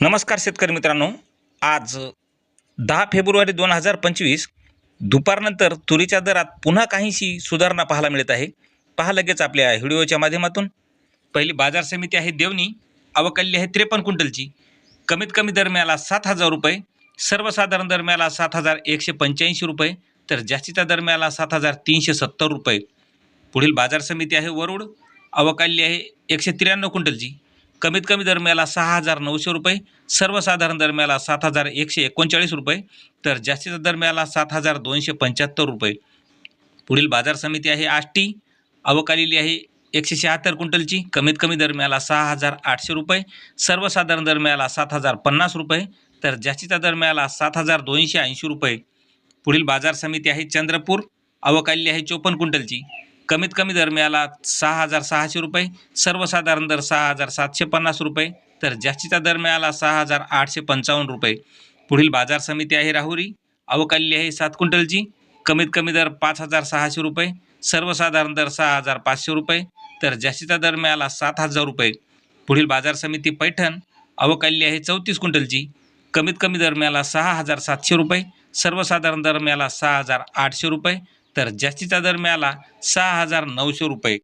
नमस्कार शेतकरी मित्रांनो. आज दहा फेब्रुवारी दोन हजार पंचवीस दुपारनंतर तुरीच्या दरात पुन्हा काहीशी सुधारणा पाहायला मिळत आहे. पहा लगेच आपल्या व्हिडिओच्या माध्यमातून. पहिली बाजार समिती आहे देवणी अवकल्ली आहे त्रेपन्न क्विंटलची. कमीत कमी दरम्याला सात हजार रुपये सर्वसाधारण दरम्याला सात हजार एकशे पंच्याऐंशी रुपये तर जास्तीच्या दरम्याला सात हजार तीनशे सत्तर रुपये. पुढील बाजार समिती आहे वरुड अवकाल्य आहे एकशे त्र्याण्णव क्विंटलची. कमीत कमी दरम्याला सहा हजार नऊशे रुपये सर्वसाधारण दरम्याला सात हजार एकशे एकोणचाळीस रुपये तर जास्तीचा दरम्याला सात हजार दोनशे पंच्याहत्तर रुपये. पुढील बाजार समिती आहे आष्टी अवकालेली आहे एकशे शहात्तर क्विंटलची कमीत कमी दरम्याला सहा हजार आठशे रुपये सर्वसाधारण दरम्याला सात हजार पन्नास रुपये तर जास्तीचा दरम्याला सात हजार दोनशे ऐंशी रुपये. पुढील बाजार समिती आहे चंद्रपूर अवकाल्य आहे चोपन्न क्विंटलची. कमीत कमी दर मिळाला सहा हजार सहाशे रुपये सर्वसाधारण दर सहा हजार सातशे पन्नास रुपये तर जास्तीचा दर मिळाला सहा हजार आठशे पंचावन्न रुपये. पुढील बाजार समिती आहे राहुरी अवकाली आहे सात क्विंटलची कमीत कमी दर पाच हजार सहाशे रुपये सर्वसाधारण दर सहा हजार पाचशे रुपये तर जास्तीचा दर मिळाला सात हजार रुपये. पुढील बाजार समिती पैठण अवकाल्य आहे चौतीस क्विंटलची कमीत कमी दर मिळाला सहा हजार सातशे रुपये सर्वसाधारण दर मिळाला सहा हजार आठशे रुपये तर जास्तीचा दर मिळाला सहा हजार नऊशे रुपये.